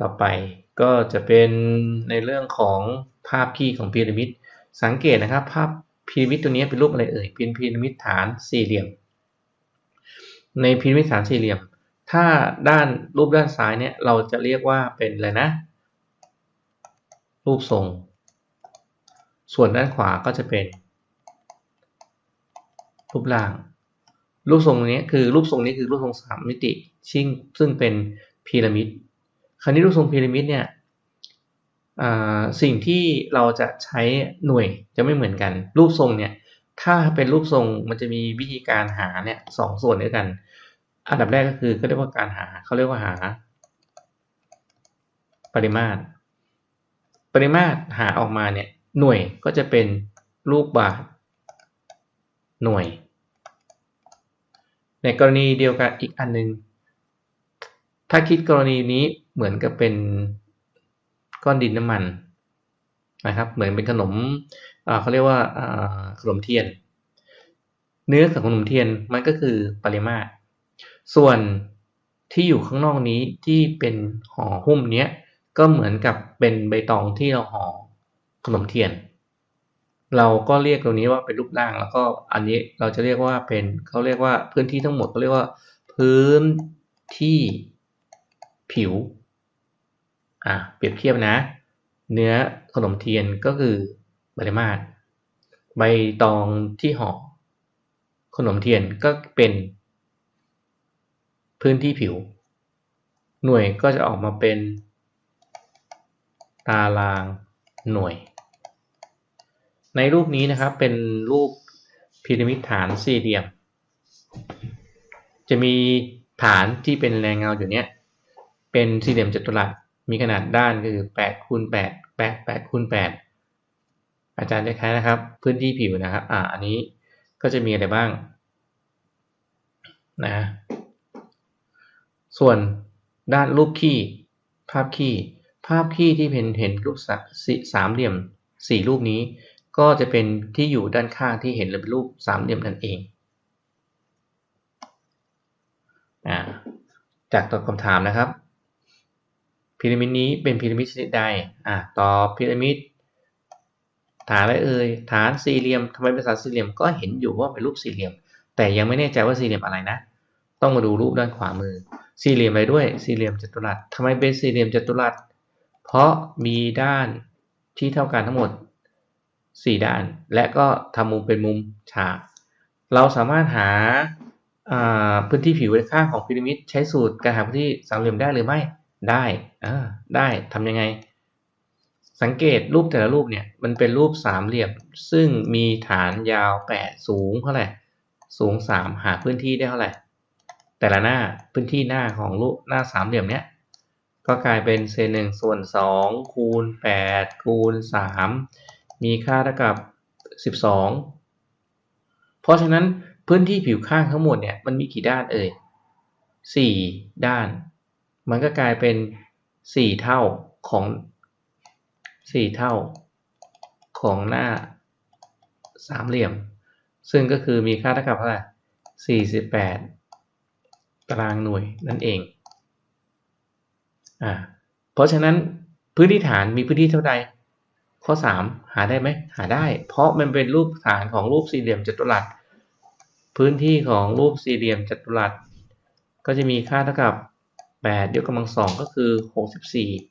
ต่อไปก็จะเป็นในเรื่องของภาพคีของพีระมิด สังเกตนะครับ ภาพพีระมิดตัวนี้เป็นรูปอะไรเอ่ย เป็นพีระมิดฐานสี่เหลี่ยม ในพีระมิดฐานสี่เหลี่ยม ถ้าด้านรูปด้านซ้ายเนี่ยเราจะเรียกว่าเป็นอะไรนะ รูปทรง ส่วนด้านขวาก็จะเป็น รูปร่าง รูปทรงนี้คือรูปทรงนี้คือรูปทรงสามมิติ ซึ่งซึ่งเป็นพีระมิด คราวนี้รูปทรงพีระมิดเนี่ยสิ่งที่เราจะใช้หน่วยจะไม่เหมือนกัน รูปทรงเนี่ยถ้าเป็นรูปทรงมันจะมีวิธีการหาเนี่ยสองส่วนด้วยกัน อันดับแรกก็คือเขาเรียกว่าการหาเขาเรียกว่าหา ปริมาตร ปริมาตรหาออกมาเนี่ยหน่วยก็จะเป็นลูกบาศหน่วย ในกรณีเดียวกันอีกอันนึง ถ้าคิดกรณีนี้เหมือนกับเป็นก้อนดินน้ำมันนะครับ เหมือนเป็นขนมเขาเรียกว่าขนมเทียน เนื้อของขนมเทียนมันก็คือปริมาตร ส่วนที่อยู่ข้างนอกนี้ที่เป็นห่อหุ้มเนี้ยก็เหมือนกับเป็นใบตองที่เราห่อขนมเทียน เราก็เรียกตรงนี้ว่าเป็นรูปร่างแล้วก็อันนี้เราจะเรียกว่าเป็นเขาเรียกว่าพื้นที่ทั้งหมดเขาเรียกว่า พื้นที่ ผิวอะเปรียบเทียบนะ เนื้อขนมเทียนก็คือปริมาตร ใบตองที่ห่อขนมเทียนก็เป็น พื้นที่ผิว หน่วยก็จะออกมาเป็น ตารางหน่วย ในรูปนี้นะครับเป็นรูปพีระมิดฐานสี่เหลี่ยม จะมีฐานที่เป็นแรงเงาอยู่เนี้ย เป็นสี่เหลี่ยมจัตุรัสมีขนาดด้านคือ8คูณ8 8 8คูณ8อาจารย์จะใช้นะครับ พื้นที่ผิวนะครับ อ่าอันนี้ก็จะมีอะไรบ้างนะส่วนด้านรูปขี้ภาพขี้ภาพขี้ที่เห็นเห็นรูปสามเหลี่ยมสี่รูปนี้ ก็จะเป็นที่อยู่ด้านข้างที่เห็นเป็นรูปสามเหลี่ยมนั่นเองอ่าจากตอบคำถามนะครับ พีระมิดนี้เป็นพีระมิดชนิดใด อะตอบพีระมิดฐานอะไรเอ่ย ฐานสี่เหลี่ยมทำไมเป็นฐานสี่เหลี่ยม ก็เห็นอยู่ว่าเป็นรูปสี่เหลี่ยม แต่ยังไม่แน่ใจว่าสี่เหลี่ยมอะไรนะ ต้องมาดูรูปด้านขวามือ สี่เหลี่ยมอะไรด้วย สี่เหลี่ยมจัตุรัสทำไมเป็นสี่เหลี่ยมจัตุรัส เพราะมีด้านที่เท่ากันทั้งหมดสี่ด้าน และก็ทำมุมเป็นมุมฉาก เราสามารถหาพื้นที่ผิวข้างของพีระมิดใช้สูตรการหาพื้นที่สามเหลี่ยมได้หรือไม่ ได้อ่าได้ทำยังไง สังเกตรูปแต่ละรูปเนี่ย มันเป็นรูปสามเหลี่ยม ซึ่งมีฐานยาวแปดสูงเท่าไหร่สูงสามหาพื้นที่ได้เท่าไหร่แต่ละหน้าพื้นที่หน้าของรูปหน้าสามเหลี่ยมเนี้ยก็กลายเป็นเศษหนึ่งส่วนสองคูณแปดคูณสามมีค่าเท่ากับสิบสองเพราะฉะนั้นพื้นที่ผิวข้างทั้งหมดเนี่ยมันมีกี่ด้านเอ่ยสี่ด้าน มันก็กลายเป็นสี่เท่าของสี่เท่าของหน้าสามเหลี่ยม ซึ่งก็คือมีค่าเท่ากับเท่าไหร่สี่สิบแปดตารางหน่วยนั่นเองอ่าเพราะฉะนั้นพื้นที่ฐานมีพื้นที่เท่าใด ข้อสามหาได้ไหมหาได้ เพราะมันเป็นรูปฐานของรูปสี่เหลี่ยมจัตุรัส พื้นที่ของรูปสี่เหลี่ยมจัตุรัส ก็จะมีค่าเท่ากับ 8ยกกำลังสองก็คือ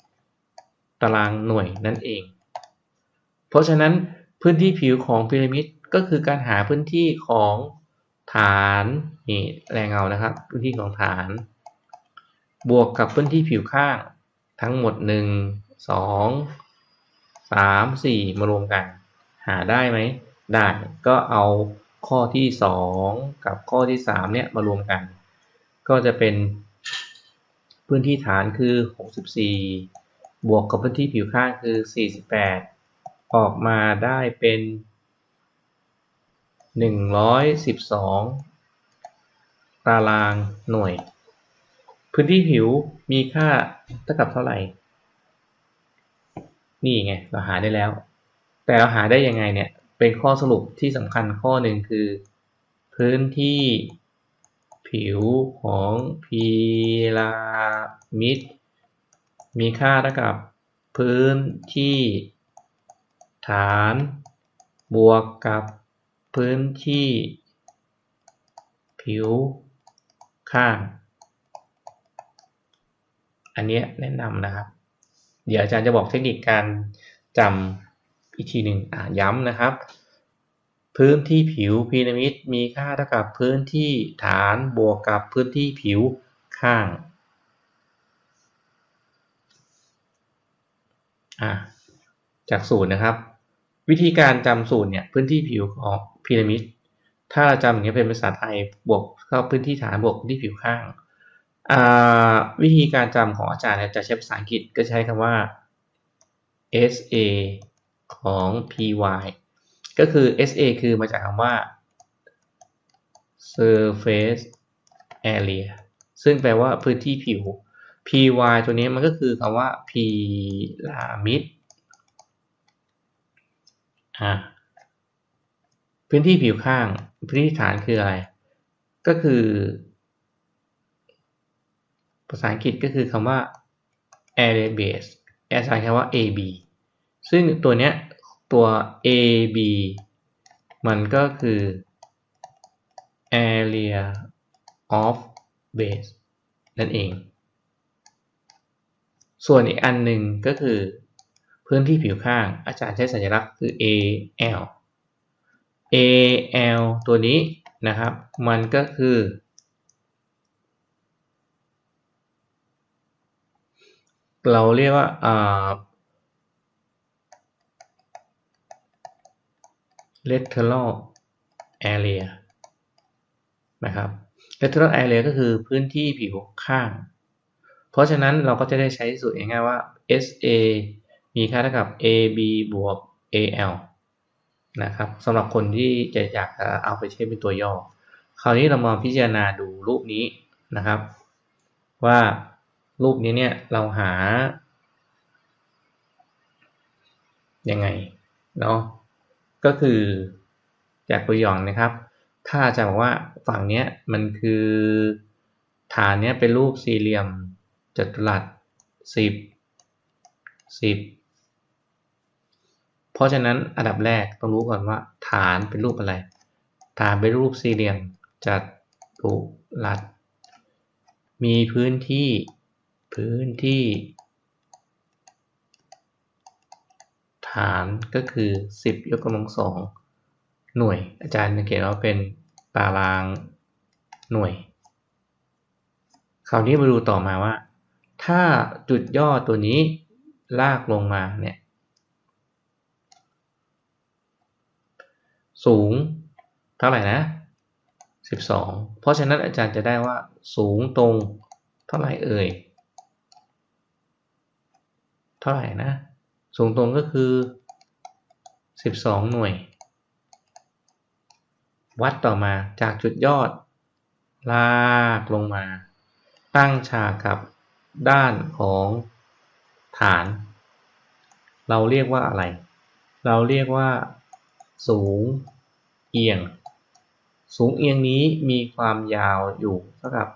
64 ตารางหน่วยนั่นเอง เพราะฉะนั้นพื้นที่ผิวของพีระมิดก็คือการหาพื้นที่ของฐานนี่แรงเงานะครับ พื้นที่ของฐาน บวกกับพื้นที่ผิวข้างทั้งหมด 1 2 3 4 มารวมกัน หาได้ไหมได้ก็เอาข้อที่ 2 กับข้อที่ 3 เนี่ยมารวมกัน ก็จะเป็น พื้นที่ฐานคือ 64 บวกกับพื้นที่ผิวข้างคือ 48 ออกมาได้เป็น 112 ตารางหน่วย พื้นที่ผิวมีค่าเท่ากับเท่าไหร่ นี่ไง เราหาได้แล้ว แต่เราหาได้ยังไงเนี่ย เป็นข้อสรุปที่สำคัญข้อหนึ่งคือ พื้นที่ ผิวของพีระมิด มีค่าเท่ากับพื้นที่ฐานบวกกับพื้นที่ ผิวข้าง อันนี้แนะนำนะครับ เดี๋ยวอาจารย์จะบอกเทคนิคการจำอีกทีหนึ่งย้ำนะครับ พื้นที่ผิวพีระมิดมีค่าเท่ากับพื้นที่ฐานบวกกับพื้นที่ผิวข้างาจากสูตรนะครับ วิธีการจำสูตรเนี่ยพื้นที่ผิวของพีระมิดถ้าเราจำอย่างนี้เป็นภาษาไทยบวกเข้าพื้นที่ฐานบวกพื้นที่ผิวข้างวิธีการจำของอาจารย์จะใช้ภาษาอังกฤษก็ใช้คำว่า SA ของ PY ก็คือ SA คือมาจากคำว่า surface area ซึ่งแปลว่าพื้นที่ผิว py ตัวนี้มันก็คือคำว่าพีรามิดอ่าพื้นที่ผิวข้าง พื้นที่ฐานคืออะไร ก็คือ ภาษาอังกฤษก็คือคำว่า area base อาจารย์คำว่า AB ซึ่งตัวเนี้ย ตัว AB มันก็คือ area of base นั่นเอง ส่วนอีกอันหนึ่งก็คือพื้นที่ผิวข้างอาจารย์ใช้สัญลักษณ์คือ AL AL ตัวนี้นะครับ มันก็คือ เราเรียกว่า lateral area นะครับ lateral area ก็คือพื้นที่ผิวข้าง เพราะฉะนั้นเราก็จะได้ใช้สูตรง่ายๆว่า SA มีค่าเท่ากับ AB บวก AL นะครับสำหรับคนที่จะอยากจะเอาไปใช้เป็นตัวย่อ คราวนี้เรามาพิจารณาดูรูปนี้นะครับ ว่ารูปนี้เนี่ยเราหายังไงเนาะ ก็คือจากตัวอย่างนะครับ ถ้าจะบอกว่าฝั่งนี้มันคือฐานนี้เป็นรูปสี่เหลี่ยมจัตุรัสสิบสิบเพราะฉะนั้นอันดับแรกต้องรู้ก่อนว่า ฐานเป็นรูปอะไร ฐานเป็นรูปสี่เหลี่ยมจัตุรัสมีพื้นที่พื้นที่ ฐานก็คือ 10 ยกกำลังสองหน่วย อาจารย์เขียนว่าเป็นตารางหน่วย คราวนี้มาดูต่อมาว่า ถ้าจุดย่อตัวนี้ลากลงมาเนี่ยสูงเท่าไหร่นะ 12 เพราะฉะนั้นอาจารย์จะได้ว่าสูงตรงเท่าไหร่เอ่ย เท่าไหร่นะ สูงตรงก็คือ 12 หน่วย วัดต่อมาจากจุดยอด ลากลงมา ตั้งฉากกับด้านของฐาน เราเรียกว่าอะไร เราเรียกว่า สูงเอียง สูงเอียงนี้มีความยาวอยู่เท่ากับ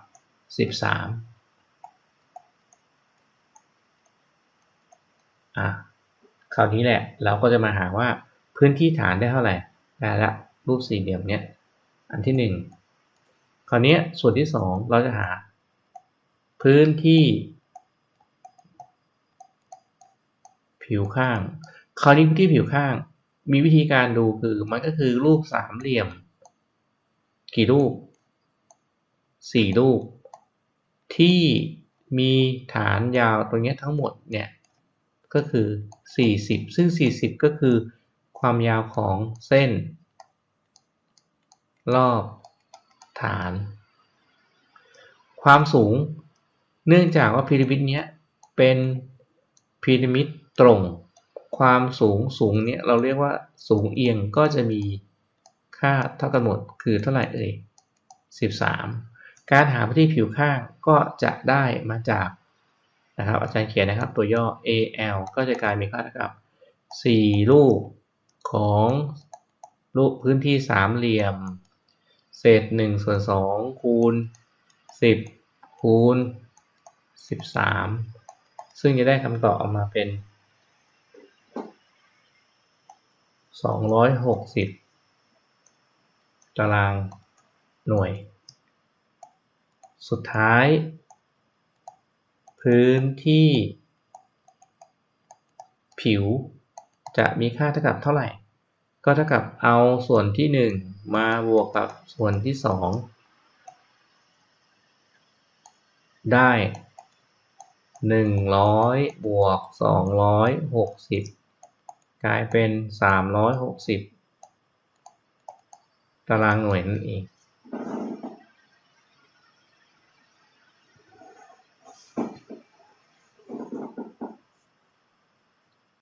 13อะ ราวนี้แหละ เราก็จะมาหาว่าพื้นที่ฐานได้เท่าไหร่ได้ละรูปสี่เหลี่ยมเนี้ยอันที่หนึ่งคราวนี้ส่วนที่สองเราจะหา พื้นที่ ผิวข้าง คราวนี้พื้นที่ผิวข้าง มีวิธีการดูคือมันก็คือรูปสามเหลี่ยม กี่รูปสี่รูป ที่มีฐานยาวตรงนี้ทั้งหมดเนี่ย ก็คือ 40 ซึ่ง 40 ก็คือ ความยาวของเส้น รอบฐาน ความสูง เนื่องจากว่าพีระมิดนี้เป็นพีระมิดตรง ความสูงสูงเนี่ยเราเรียกว่าสูงเอียงก็จะมีค่าเท่ากันหมดคือเท่าไหร่เอ่ย 13 การหาพื้นที่ผิวข้างก็จะได้มาจาก นะครับ อาจารย์เขียนนะครับ ตัวย่อ AL ก็จะกลายเป็นค่าเท่ากับ4รูปของรูปพื้นที่สามเหลี่ยม เศษ1ส่วน2คูณ 10 คูณ 13 ซึ่งจะได้คำตอบออกมาเป็น 260 ตารางหน่วย สุดท้าย พื้นที่ ผิว จะมีค่าเท่ากับเท่าไหร่ ก็เท่ากับเอาส่วนที่ 1 มาบวกกับส่วนที่ 2 ได้ 100 บวก 260 กลายเป็น 360 ตารางหน่วยนั่นเอง